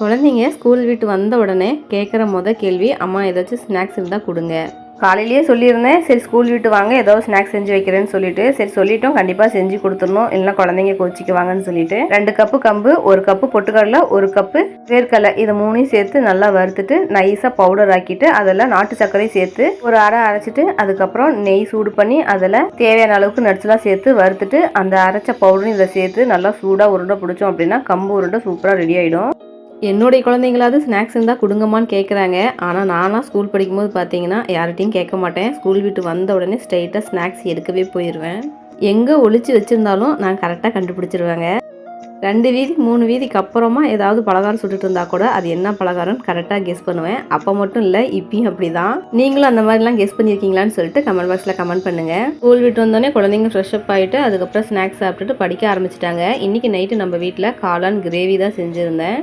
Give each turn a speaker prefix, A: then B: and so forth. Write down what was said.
A: குழந்தைங்க ஸ்கூல் விட்டு வந்த உடனே கேட்குற மொதல் கேள்வி அம்மா ஏதாச்சும் ஸ்நாக்ஸ் இருந்தால் கொடுங்க. காலையிலேயே சொல்லியிருந்தேன் சரி ஸ்கூல் விட்டு வாங்க ஏதோ ஸ்நாக்ஸ் செஞ்சு வைக்கிறேன்னு சொல்லிட்டு சரி சொல்லிட்டோம் கண்டிப்பாக செஞ்சு கொடுத்துடணும் இல்லைன்னா குழந்தைங்க கோச்சிக்குவாங்கன்னு சொல்லிட்டு ரெண்டு கப்பு கம்பு ஒரு கப்பு பொட்டுக்கடலை ஒரு கப்பு வேர்க்கடலை இதை மூணையும் சேர்த்து நல்லா வறுத்துட்டு நைஸாக பவுடர் ஆக்கிட்டு அதில் நாட்டு சர்க்கரையும் சேர்த்து ஒரு அரை அரைச்சிட்டு அதுக்கப்புறம் நெய் சூடு பண்ணி அதில் தேவையான அளவுக்கு நட்ஸ்லாம் சேர்த்து வறுத்துட்டு அந்த அரைச்ச பவுடரும் இதை சேர்த்து நல்லா சூடாக உருண்டை பிடிச்சோம் அப்படின்னா கம்பு உருண்டை சூப்பராக ரெடி ஆகிடும் என்னுடைய குழந்தைங்களாவது ஸ்நாக்ஸ் இருந்தால் கொடுங்கம்மான்னு கேட்குறாங்க ஆனால் நானாக ஸ்கூல் படிக்கும்போது பார்த்தீங்கன்னா யார்கிட்டையும் கேட்க மாட்டேன். ஸ்கூல் விட்டு வந்த உடனே ஸ்ட்ரைட்டாக ஸ்நாக்ஸ் எடுக்கவே போயிடுவேன் எங்கே ஒழிச்சு வச்சுருந்தாலும் நான் கரெக்டாக கண்டுபிடிச்சிருவேங்க. ரெண்டு வீதி மூணு வீதிக்கு அப்புறமா ஏதாவது பலகாரம் சுட்டுட்டு இருந்தா கூட அது என்ன பலகாரம்னு கரெக்டாக கெஸ் பண்ணுவேன். அப்போ மட்டும் இல்லை இப்பயும் அப்படி தான் நீங்களும் அந்த மாதிரிலாம் கெஸ் பண்ணியிருக்கீங்களான்னு சொல்லிட்டு கமெண்ட் பாக்ஸில் கமெண்ட் பண்ணுங்கள் ஸ்கூல் விட்டு வந்தோடனே குழந்தைங்க ஃப்ரெஷ் அப் ஆகிட்டு அதுக்கப்புறம் ஸ்நாக்ஸ் சாப்பிட்டுட்டு படிக்க ஆரம்பிச்சிட்டாங்க. இன்றைக்கி நைட்டு நம்ம வீட்டில் காளான் கிரேவி தான் செஞ்சுருந்தேன்.